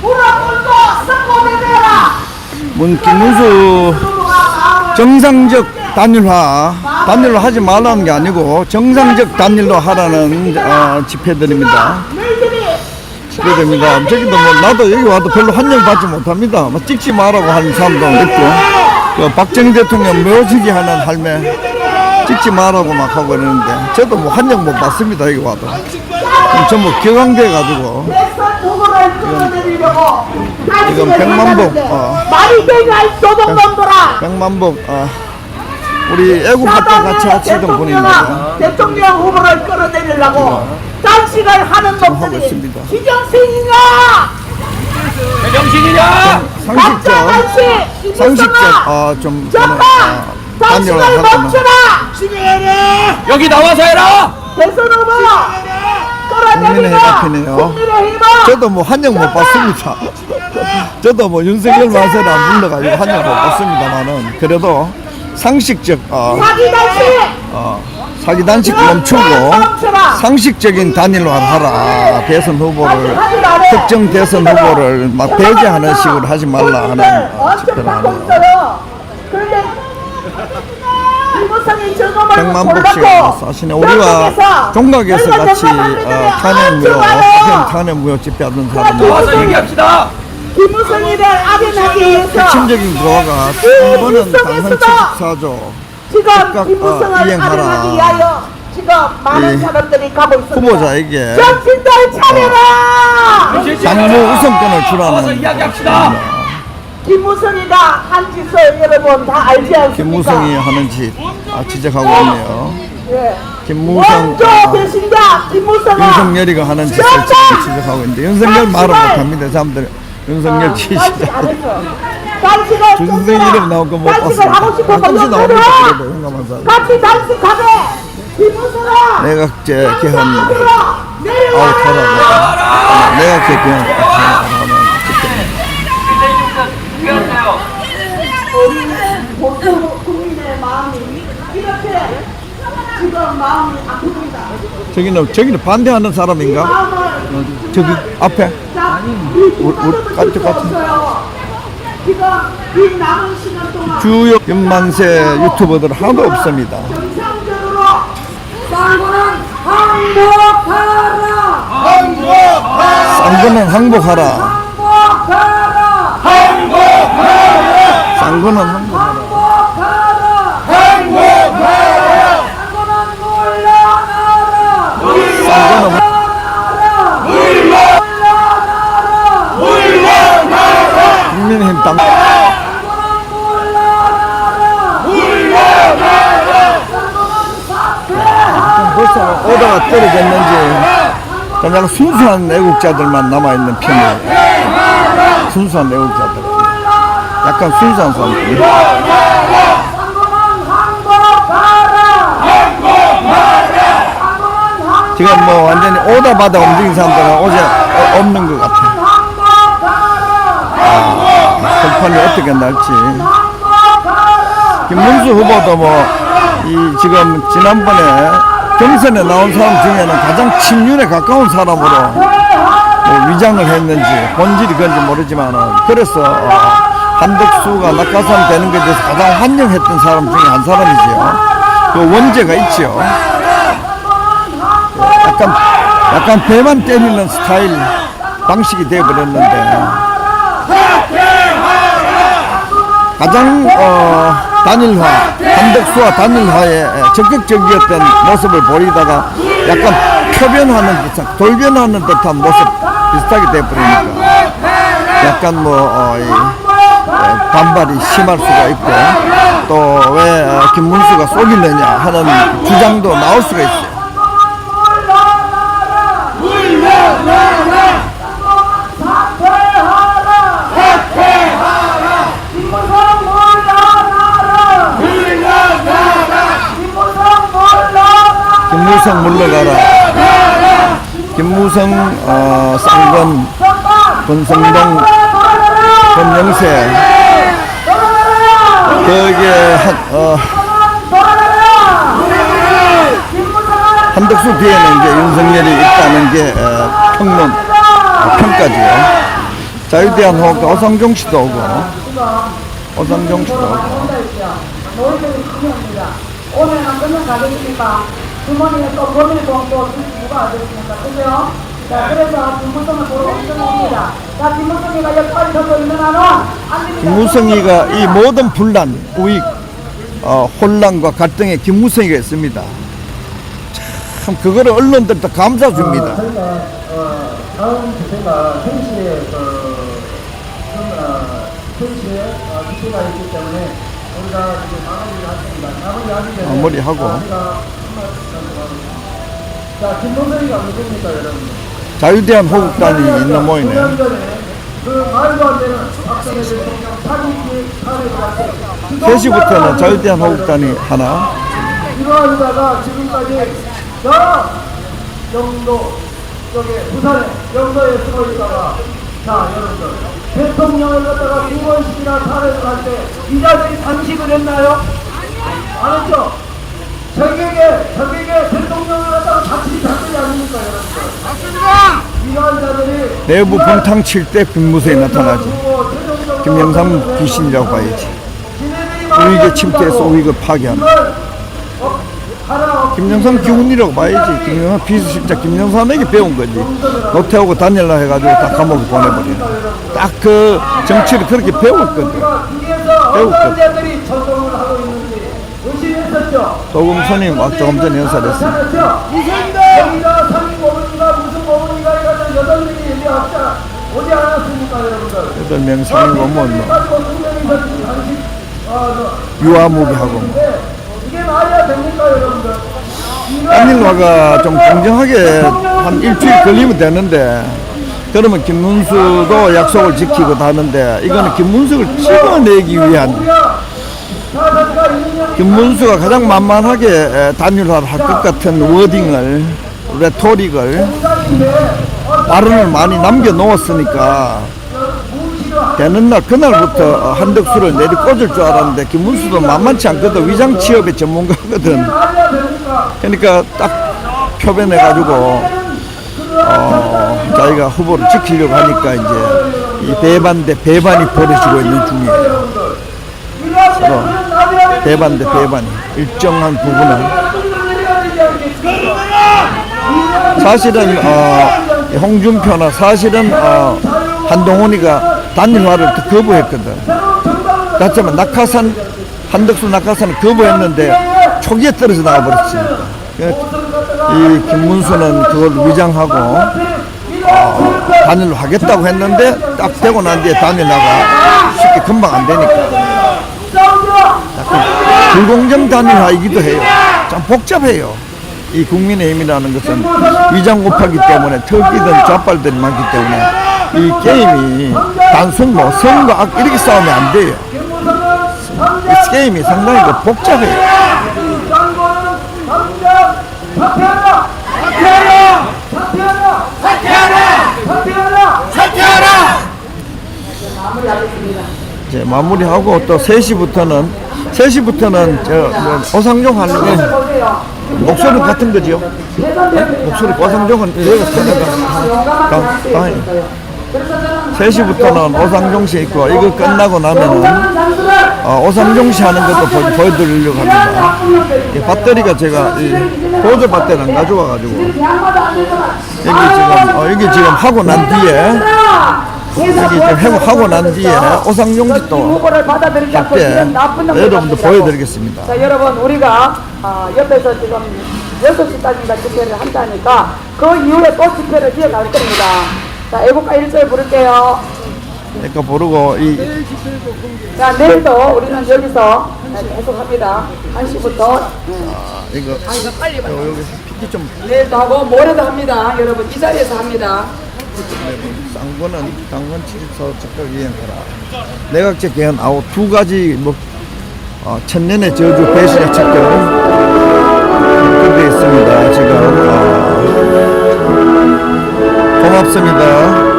불어불고 선고되라 문 김문수 정상적 단일화 단일화 하지 말라는 게 아니고 정상적 단일화 하라는 어, 집회들입니다. 집회들입니다. 저기도 뭐 나도 여기 와도 별로 환영 받지 못합니다. 뭐 찍지 말라고 하는 사람도 있고 그 박정희 대통령 묘지기 하는 할매 찍지 말라고 막 하고 이러는데 저도 뭐 환영 못 받습니다 여기 와도 전부 격앙돼 가지고 지금 백만복, 어. 말이 되냐 이 도둑놈들아 백만복. 어, 우리 애국 활동 같이 하시던 분인데 대통령 후보를 끌어내리려고 단식을 하는 하고 놈들이 있습니다. 기정생이냐? 정신이냐? 상식적. 단식 상식적. 어좀 단식을 멈추라! 진행해 여기 나와서 해라! 대선 후보 국민의 앞이네요. 국민의힘은 저도 뭐 환영 못 받습니다. 저도 뭐 윤석열 만세를 안 불러가지고 환영 못 받습니다만은 그래도 상식적 어, 사기 단식 어, 사기 단식 멈추고 상식적인 단일화를 하라. 대선 후보를 특정 대선 후보를 막 배제하는 식으로 하지 말라 하는 어, 집회를 하네요. 저놈을 백만복 씨가 사실은 우리와 종각에서 같이 어, 탄핵무효, 탄핵무효 집회하던 사람들 얘기합시다! 김무성이를 악연하기 위해서 핵심적인 거가 3번은 당선 74조 지금 어, 김무성을. 악연하기 위하여 지금 많은 이 사람들이 가고 있습니다. 후보자에게 정신들 차려라! 당무 우선권을 주라는 이야기합시다! 김무성이가 한 짓을 여러분 다 알지 않습니까? 김무성이 하는 짓 아, 지적하고 있네요. 예. 김무성 원조 아, 배신자 김무성아 윤석열이가 하는 짓을 정답! 지금 지적하고 있는데 윤석열 말을 못합니다. 사람들 윤석열 지지자. 단식을 준수생 이름 나온 거못 단식을 하고 봤어요. 싶어서 가끔씩. 그래도 사람. 같이 단식하게 김무성아 내각제 개헌 내려와 아웃하라고 내각제 개헌 하는 모든 국민의 마음이 이렇게 지금 마음이 아픕니다. 저기는 저기는 반대하는 사람인가? 마음을 어, 저기 앞에 자, 우리- 동안 주요 연만세 유튜버들 하나도 없습니다. 정상적으로 쌍구는 항복하라! 쌍거는 항복하라. 항복하라! 쌍거는 항복하라. 항복하라! 쌍구는 물러나라! 쌍거는 당 벌써 오다가 떨어졌는지 그냥 순수한 애국자들만 남아있는 편이에요. 순수한 애국자들. 약간 순수한 사람들. 지금 뭐 완전히 오다 받아 움직인 사람들은 어제 어- 없는 것 같아. 아, 선판이 어떻게 날지. 김문수 후보도 뭐, 이 지금 지난번에 경선에 나온 사람 중에는 가장 친윤에 가까운 사람으로 뭐 위장을 했는지 본질이 그런지 모르지만은 그래서 어, 한덕수가 낙하산 되는 것에 대해서 가장 환영했던 사람 중에 한 사람이지요. 그 원죄가 있지요. 약간 약간 배만 때리는 스타일 방식이 되어버렸는데 가장 어, 단일화 한덕수와 단일화에 적극적이었던 모습을 보이다가 약간 표변하는 듯한 돌변하는 듯한 모습 비슷하게 되어버리니까 약간 뭐 어, 이, 에, 반발이 심할 수가 있고 또 왜 김문수가 속이느냐 하는 주장도 나올 수가 있어요. 김무성 물러가라. 김무성 어, 쌍건 권성동 권영세 거기에 한, 어, 한덕수 뒤에는 이제 윤석열이 있다는 게 어, 평론 어, 평가지요. 자유대한 호흡 오상종 씨도 오고 오상종 씨도 오고 중요합니다. 오늘은 그냥 가겠습니까? 주머니에 또 범일봉 또 누가 하겠습니까? 그죠? 자, 그래서 김무성을 보러 오셨습니다. 자, 김무성이가 여기까지 서고 있는 한은. 김무성이가 이 모든 분란, 우익, 어, 혼란과 갈등에 김무성이가 있습니다. 참 그거를 언론들도 감사 줍니다. 저희가 어, 다음 주제가 현시에 그, 좀, 어, 현시에 어, 주제가 있기 때문에 우리가 지금 마무리를 하겠습니다. 마무리하기 전에 마무리하고. 어, 자, 김동선이가 누굽니까, 여러분? 자유대한 호국단이 있는 모이네. 9년 전에 그 말도 안 되는 대해서 사기기 사례가 3시부터는 자유대한 호국단이 하나, 이러하다가 지금까지 저 영도 쪽에 부산에 영도에 숨어 있다가 자 여러분들 대통령을 갖다가 두 번씩이나 탄핵을 할때 이 자들이 단식을 했나요? 안 했죠? 적에게 적에게 대통령을 갖다가 자칫 자들이 아닙니까 여러분들? 맞습니다. 이러한 자들이 내부 분탕 칠때 김무성이 나타나지. 김영삼 귀신이라고 봐야지. 우익에 침투해서 우익을 파괴하는. 김영삼 기운이라고 봐야지. 김영삼 비서실자 김영삼에게 배운 거지. 노태우고 다닐라 해가지고 다 감옥에 보내버리는. 딱그 정치를 그렇게 배웠거든. 배웠거든. 도금 손님 막 조금 전에 연설했어. 그렇죠. 여기가 상임 고문이가 무슨 고문이가 해가지고 여덟 명이 여기 합자 오지 않았습니까 여러분들? 여덟 명 아, 유아무비하고 뭐. 네. 이게 말이야 됩니까 여러분들? 단일화가 좀 공정하게 한 일주일 걸리면 되는데 그러면 김문수도 약속을 지키고 하는데 이거는 김문수를 찍어내기 위한 김문수가 가장 만만하게 에, 단일화를 할 것 같은 워딩을 레토릭을 발언을 많이 남겨놓았으니까 되는 날 그날부터 어, 한덕수를 내리 꽂을 줄 알았는데 김문수도 만만치 않거든 위장 취업의 전문가거든? 그러니까 딱 표변해가지고 어, 자기가 후보를 지키려고 하니까 이제 이 배반 대 배반이 벌어지고 있는 중이에요. 서로 배반 대 배반이 일정한 부분은 사실은 어, 이 홍준표나 사실은 어, 한동훈이가 단일화를 또 거부했거든. 다치만 낙하산 한덕수 낙하산을 거부했는데 초기에 떨어져 나가버렸지. 이 김문수는 그걸 위장하고 어, 단일화 하겠다고 했는데 딱 되고 난 뒤에 단일화가 쉽게 금방 안 되니까 불공정 단일화이기도 해요. 참 복잡해요. 이 국민의힘이라는 것은 위장 곱하기 때문에 턱이든 좌빨들이 많기 때문에 이 게임이 단순 뭐 선과 악 이렇게 싸우면 안 돼요. 이 게임이 상당히 그 복잡해요. 짱구는 당장 사퇴하라! 사퇴하라! 사퇴하라! 사퇴하라! 사퇴하라! 이제 마무리하고 또 3시부터는 3시부터는 저뭐 오상종 하는 게. 목소리 같은 거지요. 목소리 오상종은 내가 생각한 다행. 3시부터는 오상종 씨 있고 이거 끝나고 나면은 어, 오상종 씨 하는 것도 보, 보여드리려고 합니다. 이 배터리가 제가 이 보조 배터리 안 가져와가지고 여기 지금 어, 여기 지금 하고 난 뒤에 여기 지금 해고 하고 난 뒤에 나쁜 놈들 여러분들 같으시다고. 보여드리겠습니다. 자 여러분 우리가 아, 옆에서 지금 6시까지인가 집회를 한다니까 그 이후에 또 집회를 이어갈 겁니다. 자 애국가 1절 부를게요. 그러니까 모르고 이 자 내일도 우리는 여기서 계속 합니다. 1시부터 아, 이거 요, 여기 PT 좀 내일도 하고 모레도 합니다. 여러분 이 자리에서 합니다. 쌍거는 당원 취직서 적극 이행하라. 내각제 개헌 아웃 두 가지 뭐 어, 천년의 저주 배신의 그돼 있습니다. 지금 어, 고맙습니다.